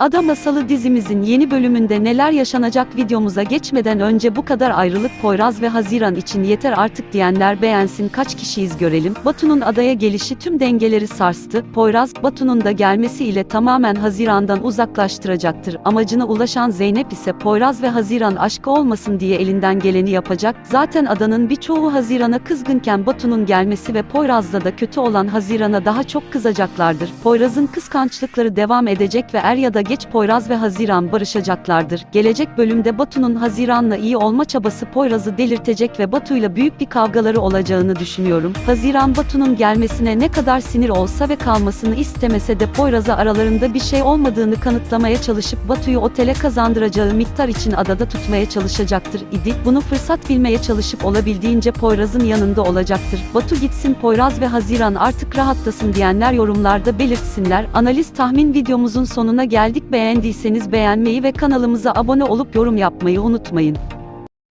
Ada Masalı dizimizin yeni bölümünde neler yaşanacak videomuza geçmeden önce bu kadar ayrılık Poyraz ve Haziran için yeter artık diyenler beğensin kaç kişiyiz görelim. Batu'nun adaya gelişi tüm dengeleri sarstı. Poyraz, Batu'nun da gelmesiyle tamamen Haziran'dan uzaklaştıracaktır. Amacına ulaşan Zeynep ise Poyraz ve Haziran aşkı olmasın diye elinden geleni yapacak. Zaten adanın birçoğu Haziran'a kızgınken Batu'nun gelmesi ve Poyraz'da da kötü olan Haziran'a daha çok kızacaklardır. Poyraz'ın kıskançlıkları devam edecek ve er ya da geç Poyraz ve Haziran barışacaklardır. Gelecek bölümde Batu'nun Haziran'la iyi olma çabası Poyraz'ı delirtecek ve Batu'yla büyük bir kavgaları olacağını düşünüyorum. Haziran Batu'nun gelmesine ne kadar sinir olsa ve kalmasını istemese de Poyraz'a aralarında bir şey olmadığını kanıtlamaya çalışıp Batu'yu otele kazandıracağı miktar için adada tutmaya çalışacaktır idi. Bunu fırsat bilmeye çalışıp olabildiğince Poyraz'ın yanında olacaktır. Batu gitsin Poyraz ve Haziran artık rahatlasın diyenler yorumlarda belirtsinler. Analiz tahmin videomuzun sonuna geldik. Beğendiyseniz beğenmeyi ve kanalımıza abone olup yorum yapmayı unutmayın.